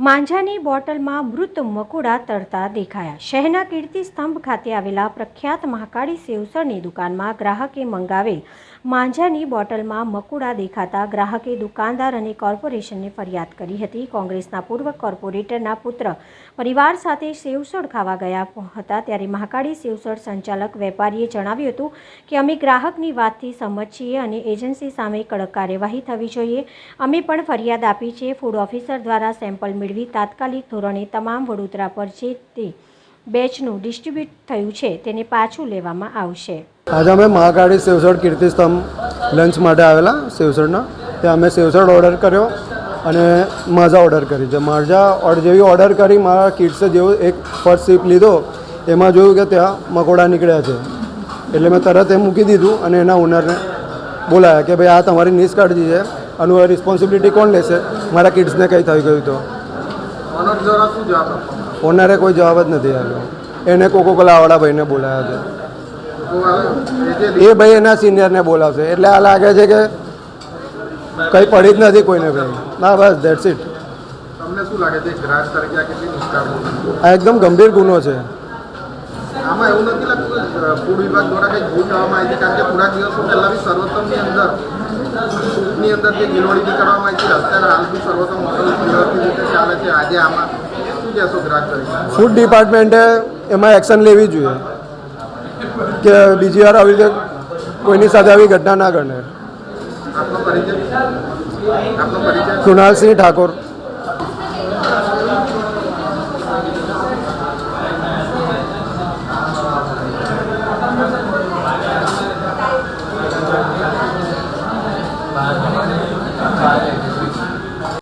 માંજાની બોટલમાં મૃત મકોડા તરતા દેખાયા. શહેરના કીર્તિ સ્તંભ ખાતે આવેલા પ્રખ્યાત મહાકાળી સેવસળની દુકાનમાં ગ્રાહકે મંગાવેલ માંજાની બોટલમાં મકોડા દેખાતા ગ્રાહકે દુકાનદાર અને કોર્પોરેશનને ફરિયાદ કરી હતી. કોંગ્રેસના પૂર્વ કોર્પોરેટરના પુત્ર પરિવાર સાથે સેવસળ ખાવા ગયા હતા. ત્યારે મહાકાળી સેવસળ સંચાલક વેપારીએ જણાવ્યું હતું કે, અમે ગ્રાહકની વાતથી સંમત છીએ અને એજન્સી સામે કડક કાર્યવાહી થવી જોઈએ. અમે પણ ફરિયાદ આપી છે. ફૂડ ઓફિસર દ્વારા સેમ્પલ મેળવી તાત્કાલિક ધોરણે તમામ વડોદરા પર જે તે બેચનું ડિસ્ટ્રીબ્યુટ થયું છે, તેને પાછું લેવામાં આવશે. આજે અમે મહાકાળી સેવસળ કીર્તિસ્તંભ લંચ માટે આવેલા સેવસળના ત્યાં અમે સેવસળ ઓર્ડર કર્યો અને માઝા ઓર્ડર કરી. છે માઝા ઓર્ડર જેવી ઓર્ડર કરી મારા કિડ્સે જેવો એક ફર્સ્ટ સીપ લીધો એમાં જોયું કે ત્યાં મકોડા નીકળ્યા છે. એટલે મેં તરત એ મૂકી દીધું અને એના ઓનરને બોલાયા કે ભાઈ આ તમારી નિષ્કાળજી છે. આનું રિસ્પોન્સિબિલિટી કોણ લેશે? મારા કિડ્સને કંઈ થઈ ગયું તો. ઓનર કોઈ જવાબ જ નથી આવ્યો એને કોકો કોલાવાળા ભાઈને બોલાયા છે. એ ભાઈ એના સિનિયરને બોલાવશે. એટલે આ લાગે છે કે કંઈ પડી જ નથી કોઈને ભાઈ. ના બસ ધેટ્સ ઇટ તમને શું લાગે છે આ એકદમ ગંભીર ગુનો છે. આમાં એવું નથી લાગતું ફૂડ વિભાગ દ્વારા કંઈક ભૂલ કરવામાં આવી છે? કારણ કે થોડા દિવસો પહેલાં બી સર્વોત્તમની અંદર સૂટની અંદર જે ગિલોડી બી કરવામાં આવી છે અત્યારે હાલ બી સર્વોત્તમ હોટલ રીતે ચાલે છે. આજે આમાં શું કહેશો ગ્રાહક તરીકે? ફૂડ ડિપાર્ટમેન્ટે એમાં એક્શન લેવી જોઈએ. કે બીજી વાર આવી રીતે કોઈની સાથે આવી ઘટના ના ગણે આપનો ઠાકોર